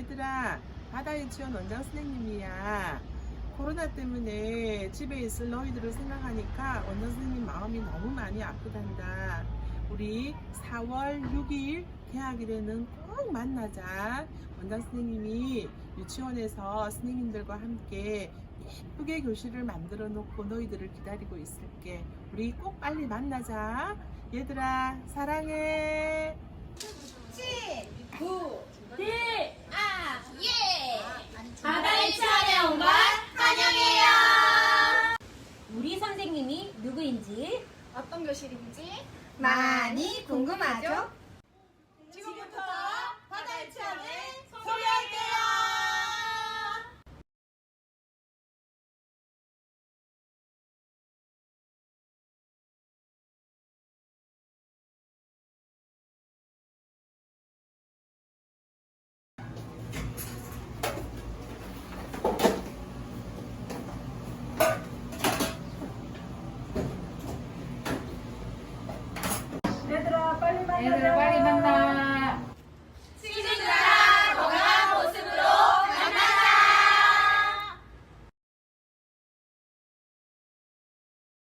얘들아, 바다 유치원 원장 선생님이야. 코로나 때문에 집에 있을 너희들을 생각하니까 원장 선생님 마음이 너무 많이 아프단다. 우리 4월 6일 개학일에는 꼭 만나자. 원장 선생님이 유치원에서 선생님들과 함께 예쁘게 교실을 만들어 놓고 너희들을 기다리고 있을게. 우리 꼭 빨리 만나자. 얘들아, 사랑해. 7, 9, 우리 선생님이 누구인지 어떤 교실인지 많이 궁금하죠? વાડી